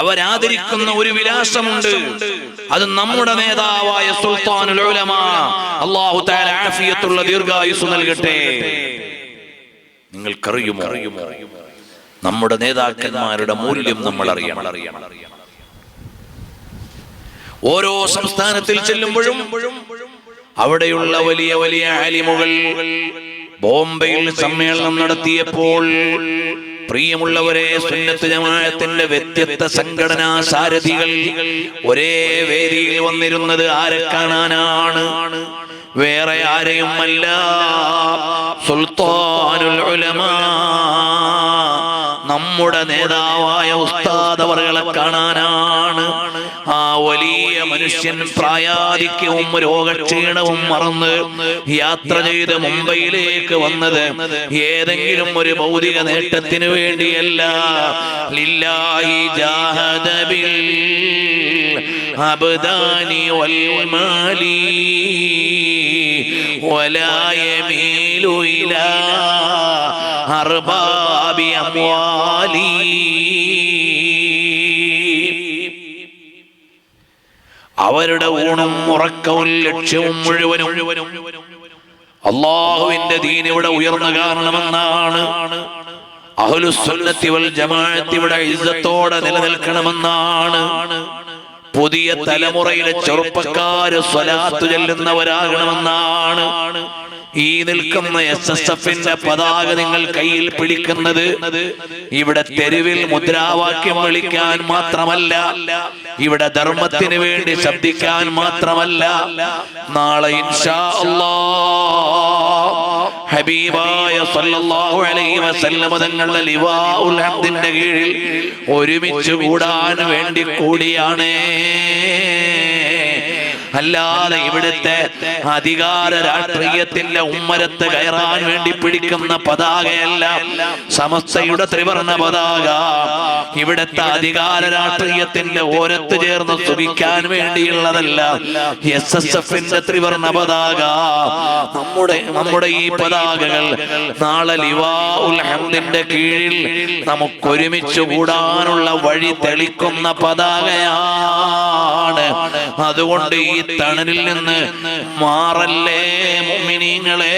അവരാദരിക്കുന്ന ഒരു വിലാസമുണ്ട്. അത് നമ്മുടെ നേതാവായ സുൽത്താൻ അള്ളാഹു ആഫിയത്തുള്ള ദീർഘായുസ് നൽകട്ടെ. നിങ്ങൾക്കറിയുമോ? നമ്മുടെ നേതാക്കന്മാരുടെ മൂല്യം നമ്മൾ അറിയണം ഓരോ സംസ്ഥാനത്തിൽ ചെല്ലുമ്പോഴും അവിടെയുള്ള വലിയ വലിയ ആലിമുകൾ ബോംബെയിൽ സമ്മേളനം നടത്തിയപ്പോൾ പ്രിയമുള്ളവരെ സുന്നത്ത് ജമാഅത്തിന്റെ വ്യത്യസ്ത സംഘടനാ സാരഥികൾ ഒരേ വേദിയിൽ വന്നിരുന്നത് ആരെ കാണാനാണ്? വേറെ ആരെയും അല്ല സുൽത്താനുൽ ഉലമാ നമ്മുടെ നേതാവായ ഉസ്താദ് അവറുകളെ കാണാനാണ് ആ വലിയ മനുഷ്യൻ പ്രായാധിക്യവും രോഗക്ഷീണവും മറന്ന് യാത്ര ചെയ്ത് മുംബൈയിലേക്ക് വന്നത് ഏതെങ്കിലും ഒരു ഭൗതിക നേട്ടത്തിന് വേണ്ടിയല്ല ലില്ലാഹി ജാഹദ ബിൽ അബ്ദാനി വൽ മാലി ولا يميل إلى أرباب أموالي അവരുടെ ഊണും ഉറക്കവും ലക്ഷ്യവും മുഴുവനും അള്ളാഹുവിന്റെ ദീൻ ഇവിടെ ഉയർന്നു കാണണമെന്നാണ് അഹ്ലുസുന്നത്തി വൽ ജമാഅത്ത് ഇവിടെ ഇസ്സത്തോടെ നിലനിൽക്കണമെന്നാണ് പുതിയ തലമുറയിലെ ചെറുപ്പക്കാര് സ്വലാത്തു ചെല്ലുന്നവരാകണമെന്നാണ് ഈ നിൽക്കുന്ന എസ് എസ് എഫിന്റെ പതാക നിങ്ങൾ കയ്യിൽ പിടിക്കുന്നത്. ഇവിടെ തെരുവിൽ മുദ്രാവാക്യം വിളിക്കാൻ മാത്രമല്ല ഇവിടെ ധർമ്മത്തിന് വേണ്ടി ശബ്ദിക്കാൻ മാത്രമല്ല. നാളെ ഇൻഷാ അല്ലാഹ് ഹബീബായ സല്ലല്ലാഹു അലൈഹി വസല്ലമ തങ്ങളുടെ ലിവാഉൽ ഹംദിന്റെ കീഴിൽ ഒരുമിച്ച് കൂടാൻ വേണ്ടി കൂടിയാണ്. അല്ലാതെ ഇവിടുത്തെ അധികാര രാഷ്ട്രീയത്തിന്റെ ഉമ്മരത്ത് കയറാൻ വേണ്ടി പിടിക്കുന്ന പതാകയല്ല സമസ്തയുടെ ത്രിവർണ പതാക. ഇവിടുത്തെ അധികാര രാഷ്ട്രീയത്തിന്റെ ഓരത്ത് ചേർന്ന് സുഖിക്കാൻ വേണ്ടിയുള്ളതല്ല എസ് എസ് എഫിന്റെ ത്രിവർണ പതാക. നമ്മുടെ നമ്മുടെ ഈ പതാകകൾ നാളെ ലിവാ കീഴിൽ നമുക്കൊരുമിച്ച് കൂടാനുള്ള വഴി തെളിക്കുന്ന പതാകയാണ്. അതുകൊണ്ട് ഈ തണലിൽ നിന്ന് മാറല്ലേ മുഅ്മിനീങ്ങളെ